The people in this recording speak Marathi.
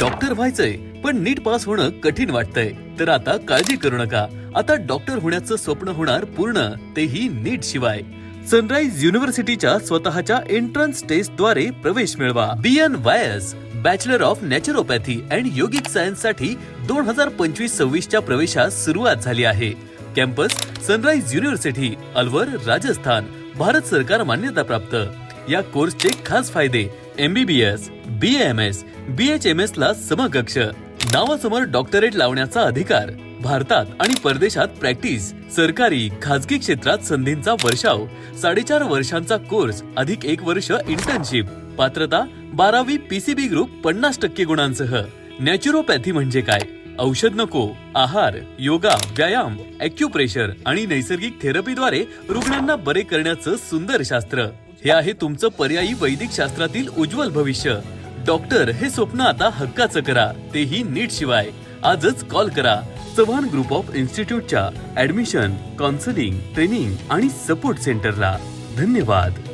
डॉक्टर व्हायचंय पण नीट पास होणं कठीण वाटतंय. तर आता काळजी करू नका. आता डॉक्टर होण्याचं स्वप्न होणार पूर्ण तेही नीट शिवाय. सनराइज युनिव्हर्सिटीच्या स्वतःच्या एंट्रन्स टेस्टद्वारे प्रवेश मिळवा. B N Y S bachelor of naturopathy and yogic सायन्ससाठी दोन हजार पंचवीस सव्वीसच्या प्रवेशास सुरुवात झाली आहे. Campus sunrise university Alwar Rajasthan Bharat सरकार मान्यता प्राप्त या कोर्सचे खास फायदे MBBS B M S B H M S ला समकक्ष. नावासमोर डॉक्टरेट लावण्याचा अधिकार. भारतात आणि परदेशात प्रॅक्टिस सरकारी खाजगी क्षेत्रात संधींचा वर्षाव. साडेचार वर्षांचा कोर्स अधिक एक वर्ष इंटर्नशिप पात्रता बारावी पीसीबी ग्रुप पन्नास टक्के गुणांसह. नॅचरोपॅथी म्हणजे काय? औषध नको आहार योगा व्यायाम अॅक्युप्रेशर आणि नैसर्गिक थेरपीद्वारे रुग्णांना बरे करण्याचं सुंदर शास्त्र. हे आहे तुमचं पर्यायी वैदिक शास्त्रातील उज्ज्वल भविष्य. डॉक्टर हे स्वप्न आता हक्काचं करा. तेही नीट शिवाय. आजच कॉल करा. चव्हाण ग्रुप ऑफ इन्स्टिट्यूटच्या ऍडमिशन काउन्सिलिंग ट्रेनिंग आणि सपोर्ट सेंटरला. धन्यवाद.